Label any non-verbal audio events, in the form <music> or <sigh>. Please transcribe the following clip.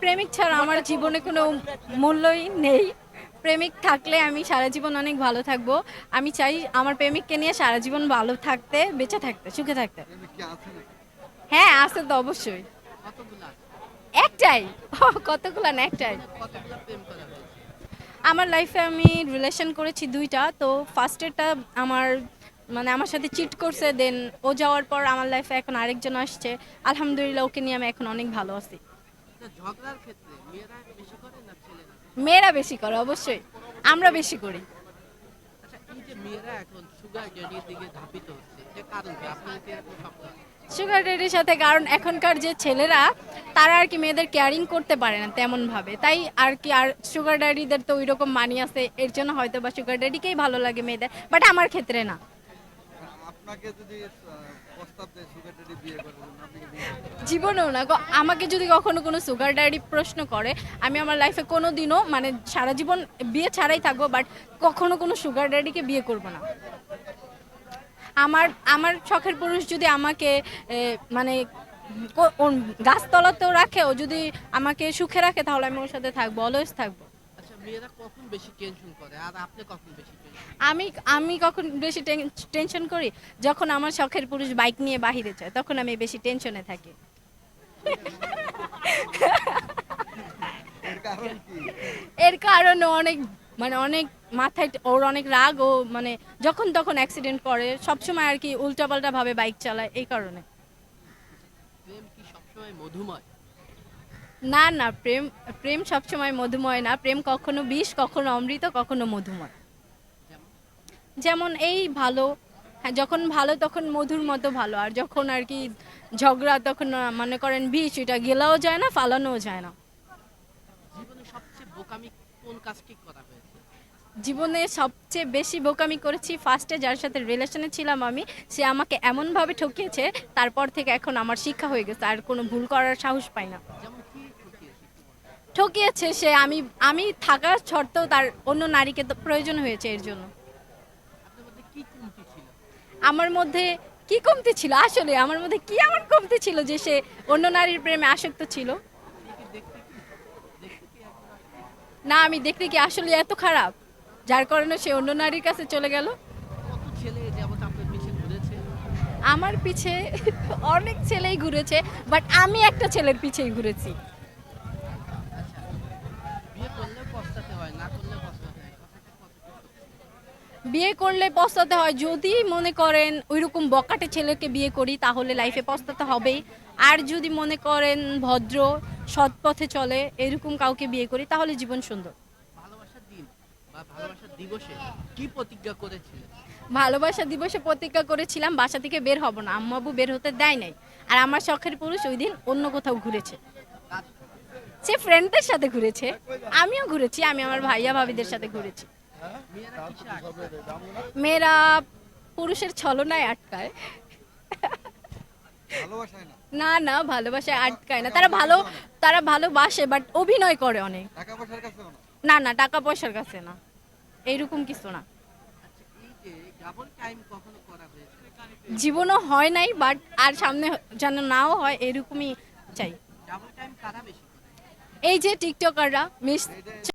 প্রেমিক ছাড়া আমার জীবনে কোনো মূল্যই নেই। প্রেমিক থাকলে আমি সারা জীবন অনেক ভালো থাকব। আমি চাই আমার প্রেমিককে নিয়ে সারা জীবন ভালো থাকতে, বেঁচে থাকতে, সুখে থাকতে। হ্যাঁ আছে তো অবশ্যই। একটাই। <laughs> কতগুলো না একটাই? আমার লাইফে আমি রিলেশন করেছি দুইটা। তো ফার্স্টেরটা আমার মানে আমার সাথে চিট করছে দেন ও যাওয়ার পর আমার লাইফে এখন আরেকজন আসছে। আলহামদুলিল্লাহ, ওকে নিয়ে আমি এখন অনেক ভালো আছি। মেয়েরা বেশি করে, অবশ্যই। আমরা বেশি করি? সুগার ডেডির সাথে, কারণ এখনকার যে ছেলেরা, তারা আর কি মেয়েদের কেয়ারিং করতে পারে না তেমন ভাবে তাই আর কি আর সুগার ড্যাডিদের তো ওই রকম মানি আছে, এর জন্য হয়তো বা সুগার ড্যাডিকেই ভালো লাগে মেয়েদের বাট আমার ক্ষেত্রে না। জীবনেও না আমাকে যদি কখনো কোনো সুগার ড্যাডি প্রশ্ন করে, আমি আমার লাইফে কোনো দিনও মানে সারা জীবন বিয়ে ছাড়াই থাকব বাট কখনো কোনো সুগার ড্যাডিকে বিয়ে করব না। আমার আমার শখের পুরুষ যদি আমাকে মানে গাছতলাতেও রাখে, ও যদি আমাকে সুখে রাখে, তাহলে আমি ওর সাথে থাকব অলওয়েজ থাকব। মেয়েরা কখন বেশি টেনশন করে? আর আপনি কখন বেশি আমি আমি কখন বেশি টেনশন করি? যখন আমার শখের পুরুষ বাইক নিয়ে বাহিরে যায় তখন আমি বেশি টেনশনে থাকি। এর কারণ কি? এর কারণে অনেক মানে অনেক মাথায় ওর অনেক রাগ ও মানে যখন তখন অ্যাক্সিডেন্ট করে সবসময় আর কি উল্টাপাল্টা ভাবে বাইক চালায় এই কারণে। প্রেম কি সবসময় মধুময়? না না প্রেম প্রেম সবসময় মধুময় না। প্রেম কখনো বিষ কখনো অমৃত কখনো মধুময়। যেমন এই ভালো হ্যাঁ যখন ভালো তখন মধুর মতো ভালো। আর যখন আর কি ঝগড়া তখন মনে করেন বিষ এটা গেলাও যায় না ফালানোও যায় না। জীবনে সবচেয়ে বেশি বোকামি করেছি ফার্স্টে যার সাথে রিলেশনে ছিলাম আমি সে আমাকে এমনভাবে ঠকিয়েছে তারপর থেকে এখন আমার শিক্ষা হয়ে গেছে আর কোনো ভুল করার সাহস পাই না। ঠকিয়েছে সে, আমি আমি থাকা সত্ত্বেও তার অন্য নারীকে তো প্রয়োজন হয়েছে এর জন্য। আমার মধ্যে কি কমতি ছিল? আসলে আমার মধ্যে কি আমার কমতি ছিল যে সে অন্য নারীর প্রেমে আসক্ত ছিল? না, আমি দেখতে কি আসলে এত খারাপ? যার কারণে সে অন্য নারীর কাছে চলে গেল। আমার পিছে অনেক ছেলেই ঘুরেছে বাট আমি একটা ছেলের পিছেই ঘুরেছি আচ্ছা বিয়ে করলেও পস্তাতে হয় না করলেও পস্তাতে হয় কথাটা কতটুকু সত্যি? বিয়ে করলে পস্তাতে হয়। যদি মনে করেন ওইরকম বকাটে ছেলেকে বিয়ে করি তাহলে লাইফে পস্তাতে হবেই। আর যদি মনে করেন ভদ্র সৎ পথে চলে এরকম কাউকে বিয়ে করি তাহলে জীবন সুন্দর। ভালোবাসা দিবসে প্রতিজ্ঞা করেছিলাম বাসা থেকে বের হব না। আম্মু আব্বু বের হতে দেয় নাই। আর আমার শখের পুরুষ ওই দিন অন্য কোথাও ঘুরেছে। সে ফ্রেন্ডদের সাথে ঘুরেছে আমিও ঘুরেছি আমি আমার ভাইয়া ভাবিদের সাথে ঘুরেছি। মেয়েরা পুরুষের ছলনায় আটকায়। না? না ভালোবাসায় আটকায় না। তারা ভালো তারা ভালোবাসে বাট অভিনয় করে অনেক। না? না টাকা পয়সার কাছে না। এইরকম কিছু না। আচ্ছা জীবনও হয় নাই বাট আর সামনে যেন নাও হয় এরকমই চাই। এই যে টিকটকাররা মিস